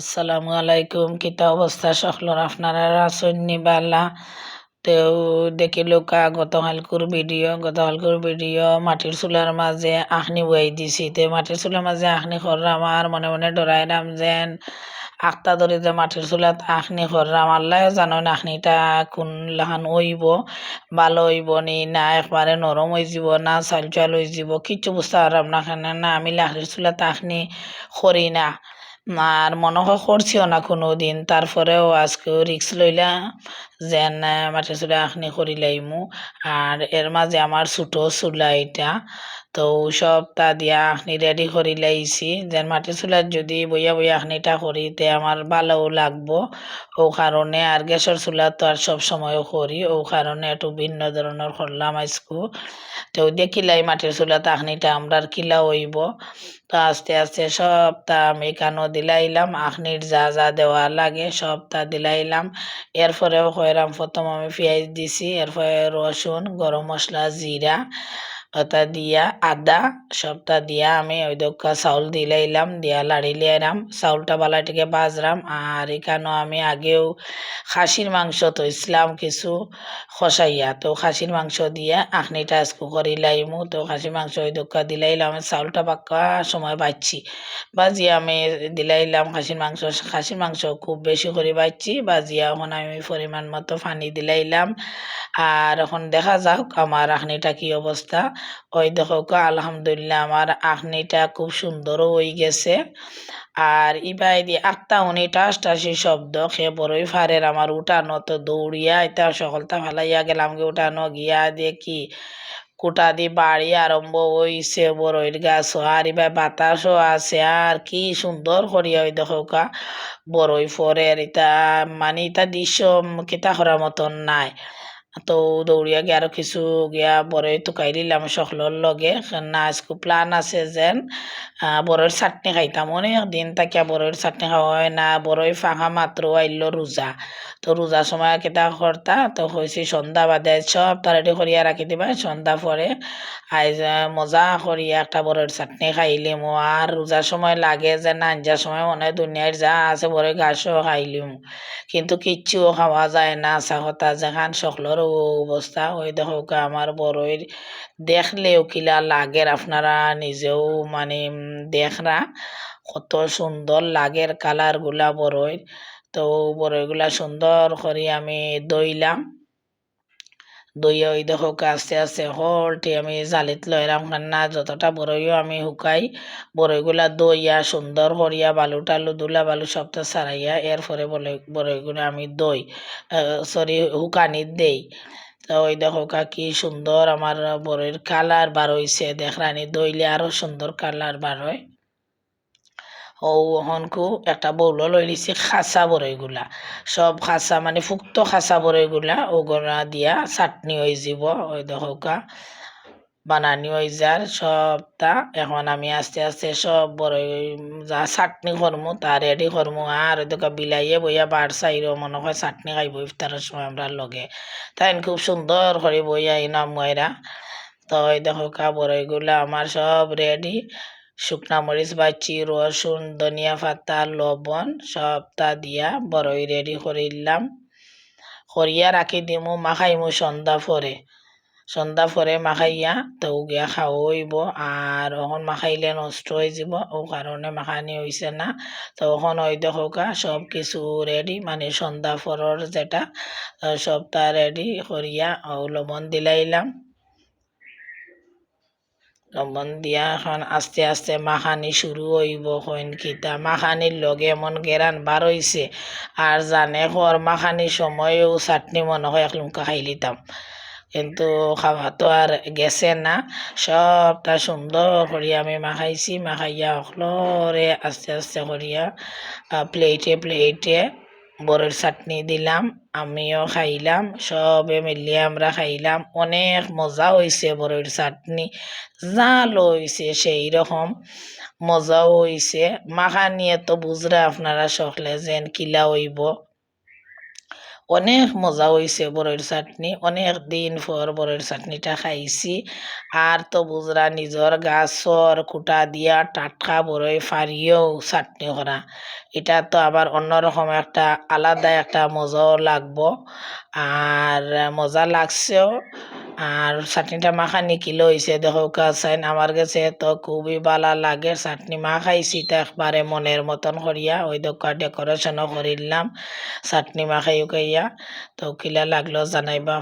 আসসালামু আলাইকুম। কিতা অবস্থা? সকলর আপনারা আসন্নি বালা তেও দেখিলো কা গতকালকুর ভিডিও গতকালকুর ভিডিও মাটির চুলার মাঝে আখনি বই দিছি। তে মাটির চুলার মাঝে আখনি খররাম আর মনে মনে ডরাইরাম যেন আখতা ধরে যে মাটির চুলাত আখনি খররাম। আল্লাহ জানো না আখনিটা কোন লাহান হইব, ভালো হইব নি, না একবারে নরম হয়ে যাব, না চাল চাল হয়ে যাব, কিচ্ছু বুঝতে পারলাম না না আমি লাহরির চুলাত আখনি খরি না। আর মনে করছিও না কোনো দিন। তারপরেও আজকেও রিক্স লইলা যেন মাটির চুলা আখনি করি লাইমু। আর এর মাঝে আমার ছোটো চুলা এটা। তো সব তা দিয়া আখনি রেডি করি লাইছি। যেন মাটির চুলার যদি বইয়া বইয়া আখনিটা করি তে আমার ভালোও লাগবো। ও কারণে আর গ্যাসের চুলা তো আর সব সময়ও করি ও কারণে একটু ভিন্ন ধরনের করলাম আজকু তো দেখিলাই মাটির চুলাতে আখনিটা আমরা আর কিলা হইব। তো আস্তে আস্তে সব তা আমি কানো দিলাইলাম। আখনির যা যা দেওয়া লাগে সব তা দিলাইলাম। এরপরেও কয়রাম প্রথম আমি পেঁয়াজ দিছি এরপরে রসুন গরম মশলা জিরা ওটা দিয়া আদা, সবটা দিয়া আমি ওই দক্ষা চাউল দিলাইলাম দিয়া লাড়ি লিয়াইলাম চাউলটা বালাটিকে বাজরাম আর এখানেও আমি আগেও খাসির মাংস তো ইসলাম কিছু খসাইয়া। তো খাসির মাংস দিয়া আখনিটা আজকু করি লাইমু তো খাসির মাংস ওই দক্কা দিলাইলাম চাউলটা পাক্কা সময় বাচ্ছি বাজিয়া আমি দিলাইলাম খাসির মাংস। খাসির মাংস খুব বেশি করে বাচ্ছি বাজিয়া এখন আমি পরিমাণ মতো পানি দিলাইলাম আর এখন দেখা যাক আমার আখনিটা কি অবস্থা। ওই দেখো আলহামদুলিল্লাহ আমার আখনিটা খুব সুন্দরও হয়ে গেছে। আর ইবাই দিয়ে আটটা উনি টাস টাসি শব্দ সে বড়ই ফারের আমার উঠানো তো দৌড়িয়া এটা সকলটা ফালাইয়া গেলাম গে, উঠানো গিয়া দেখি কুটা দি বাড়ি আরম্ভ হইছে, বড়ইর গাছ আর এবার বাতাসও আছে, আর কি সুন্দর করিয়া ওই দেখো কা বড়ই ফরের এটা মানে এটা দৃশ্য কিতা করার মতন নাই। তো দৌড়িয়া গিয়ে আরও কিছু গিয়া বড়ই টুকাই দিলাম সকলর লগে। না আজকে প্লান আছে যেন বড়ের চাটনি খাইতাম। অনেক দিন তাকিয়া বড়ের চাটনি খাওয়া হয় না বড়ই ফাঁকা মাত্র আইল রোজা তো রোজার সময় কেটা করতা তো হয়েছে সন্ধ্যা বাদে সব তাড়াতাড়ি করিয়া রাখি দিবা। সন্ধ্যা পরে আইজ মজা করিয়া একটা বড়ের চাটনি খাইলিম আর রোজার সময় লাগে যে না আঞ্জার সময় মনে দুনিয়ার যা আছে বড় গাছও খাইলিম কিন্তু কিচ্ছুও খাওয়া যায় না কথা যেখান সকলের অবস্থা, ওই দেখো আমার বড়ইর দেখলেও কিলা লাগের আপনারা নিজেও মানে দেখরা কত সুন্দর লাগের কালারগুলা বড়ইর তো বড়ইগুলা সুন্দর করে আমি দইলাম। দইয়া ওই দেখো আস্তে আস্তে হলটি আমি জালিত লইরাম না যতটা বড়ইও আমি শুকাই বড়ইগুলা দইয়া সুন্দর করিয়া বালু টালু দুলা বালু সবটা সারাইয়া এরপরে বড়ইগুলো আমি দই সরি শুকানিত দেই। তো ওই দেখো কি সুন্দর আমার বড়ের কালার বার হইছে দেখরানি দইলে আরও সুন্দর কালার বার হয় ও হনকু একটা বৌল লই লিছি খাসা বড়ইগুলা সব খাসা মানে ফুক্ত খাসা বড়ইগুলা ওগুলা দিয়া, চাটনি হয়ে যাব ওই দেখোকা বানানি হয়ে যার সবটা এখন আমি আস্তে আস্তে সব বড় যা চাটনি করমু তা রেডি করমু আর ওইদিকে বিলাইয়ে বইয়া বার চাইরো মনে হয় চাটনি খাইব ইফতারের সময় আমরা লগে। তাই খুব সুন্দর করে বইয়া ইনাম ময়রা তো ওই দেখো বড়ইগুলা আমার সব রেডি শুকনা মরিচ বাচ্চি রসুন, ধনিয়া পাতা, লবণ, সবটা দিয়া বড়ই রেডি করিলাম করিয়া রাখি দিমু, মাখাইমু সন্ধ্যা পরে সন্ধ্যা পরে মাখাইয়া তো গিয়া খাওয়া হইব আর ওখন মাখাইলে নষ্ট হয়ে যাব ও কারণে মাখানি হয়েছে না। তো ওখন ওই দেখা সব কিছু রেডি মানে সন্ধ্যা পরের যেটা সবটা রেডি করিয়া ও লবণ দিলাইলাম লবণ দিয়া এখন আস্তে আস্তে মাখানি শুরু হইব হইন কিতা। মাখানির লগে এমন গেরান বার হইছে আর জানে খর মাখানির সময়ও চাটনি মনে হয়, এক লুমকা খাই লিতাম। কিন্তু খাওয়া তো আর গেছে না। সবটা সুন্দর করিয়া আমি মাখাইছি, মাখাইয়া অখলরে আস্তে আস্তে করিয়া প্লেটে প্লেটে বরের চাটনি দিলাম, আমিও খাইলাম, সবে মিলিয়ে আমরা খাইলাম। অনেক মজা হয়েছে বরের চাটনি জাল হয়েছে সেই রকম মজাও হয়েছে মাখা নিয়ে তো বুঝরা আপনারা সকলে যেন কিলা হইব। অনেক মজা হয়েছে বড়ের চাটনি, অনেক দিন পর বড়ের চাটনিটা খাইছি। আর তো বুজরা নিজের গাছর কুটা দিয়া টাটকা বড়ই ফারিও চাটনি করা। এটা তো আবার অন্যরকম একটা, আলাদা একটা মজাও লাগবো। আর মজা লাগছেও। আর চাটনিটা মাখানি কিলো হয়েছে দেখো, কাছাইন আমার কাছে তো খুবই ভালো লাগে। চাটনি মা খাইছি তো একবারে মনের মতন করিয়া, ওই দোকা ডেকোরেশনও করিলাম চাটনি মাখাইও কইয়া, তো কিলা লাগল জানাইবা